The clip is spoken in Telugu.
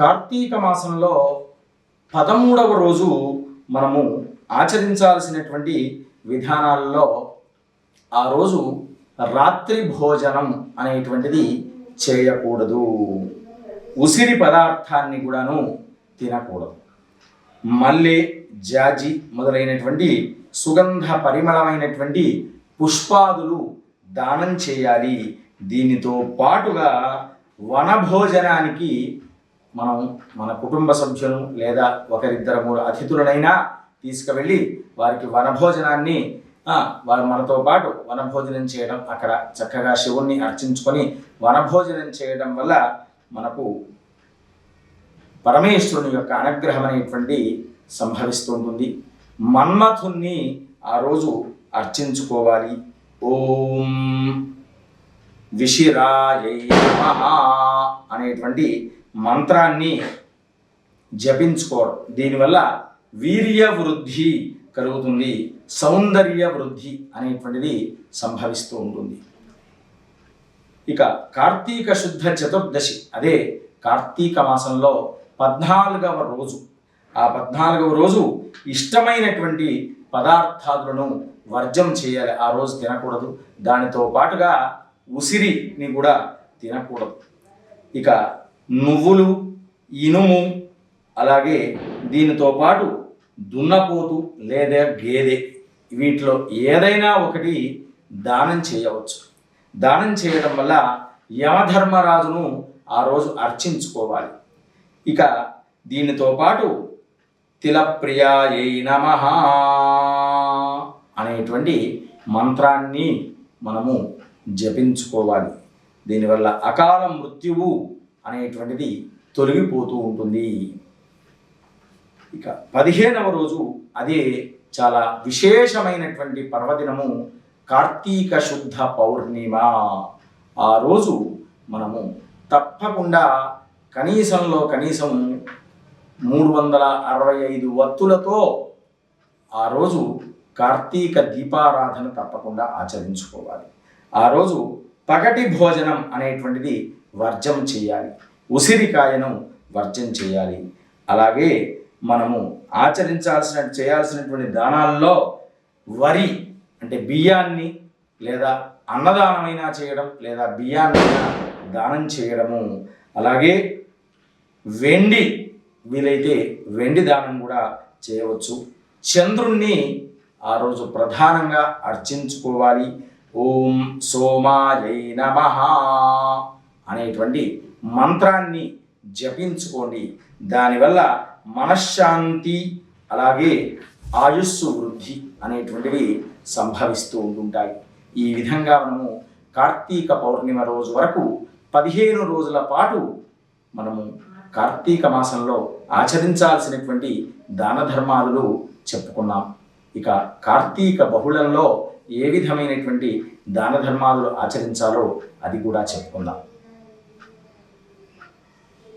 కార్తీక మాసంలో పదమూడవ రోజు మనము ఆచరించాల్సినటువంటి విధానాల్లో ఆ రోజు రాత్రి భోజనం అనేటువంటిది చేయకూడదు. ఉసిరి పదార్థాన్ని కూడాను తినకూడదు. మల్లె జాజి మొదలైనటువంటి సుగంధ పరిమళమైనటువంటి పుష్పాదులు దానం చేయాలి. దీనితో పాటుగా వనభోజనానికి మనం మన కుటుంబ సభ్యులు లేదా ఒకరిద్దరు మూడు అతిథులనైనా తీసుకువెళ్ళి వారికి వనభోజనాన్ని వారు మనతో పాటు వనభోజనం చేయడం అక్కడ చక్కగా శివుణ్ణి అర్చించుకొని వనభోజనం చేయడం వల్ల మనకు పరమేశ్వరుని యొక్క అనుగ్రహం అనేటువంటి సంభవిస్తూ ఉంటుంది మన్మథుణ్ణి ఆ రోజు అర్చించుకోవాలి. ఓం విషిరాయ నమః అనేటువంటి మంత్రాన్ని జపించుకోవడం. దీనివల్ల వీర్య వృద్ధి కలుగుతుంది సౌందర్య వృద్ధి అనేటువంటిది సంభవిస్తూ ఉంటుంది. ఇక కార్తీక శుద్ధ చతుర్దశి అదే కార్తీక మాసంలో పద్నాలుగవ రోజు. ఆ పద్నాలుగవ రోజు ఇష్టమైనటువంటి పదార్థాలను వర్జం చేయాలి. ఆ రోజు తినకూడదు. దానితో పాటుగా ఉసిరిని కూడా తినకూడదు. ఇక నువ్వులు ఇనుము అలాగే దీనితో పాటు దున్నపోతు లేదా గేదె. వీటిలో ఏదైనా ఒకటి దానం చేయవచ్చు. దానం చేయడం వల్ల యమధర్మరాజును ఆ రోజు అర్చించుకోవాలి. ఇక దీనితో పాటు తిలప్రియాయై నమ అనేటువంటి మంత్రాన్ని మనము జపించుకోవాలి. దీనివల్ల అకాల మృత్యువు అనేటువంటిది తొలగిపోతూ ఉంటుంది. ఇక పదిహేనవ రోజు అదే చాలా విశేషమైనటువంటి పర్వదినము కార్తీక శుద్ధ పౌర్ణిమ. ఆ రోజు మనము తప్పకుండా కనీసంలో కనీసం మూడు వందల అరవై ఐదు వత్తులతో ఆ రోజు కార్తీక దీపారాధన తప్పకుండా ఆచరించుకోవాలి. ఆ రోజు పగటి భోజనం అనేటువంటిది వర్జం చేయాలి. ఉసిరికాయను వర్జం చేయాలి. అలాగే మనము ఆచరించాల్సిన చేయాల్సినటువంటి దానాల్లో వరి అంటే బియ్యాన్ని లేదా అన్నదానమైనా చేయడం లేదా బియ్యాన్నైనా దానం చేయడము. అలాగే వెండి వీలైతే వెండి దానం కూడా చేయవచ్చు. చంద్రుణ్ణి ఆ రోజు ప్రధానంగా అర్చించుకోవాలి. ఓం సోమాయ నమ. అనేటువంటి మంత్రాన్ని జపించుకోండి. దానివల్ల మనశ్శాంతి అలాగే ఆయుస్సు వృద్ధి అనేటువంటివి సంభవిస్తూ ఉంటుంటాయి. ఈ విధంగా మనము కార్తీక పౌర్ణిమ రోజు వరకు పదిహేను రోజుల పాటు మనము కార్తీక మాసంలో ఆచరించాల్సినటువంటి దాన ధర్మాలు చెప్పుకున్నాం. ఇక కార్తీక బహుళంలో ఏ విధమైనటువంటి దాన ధర్మాలు ఆచరించాలో అది కూడా చెప్పుకుందాం.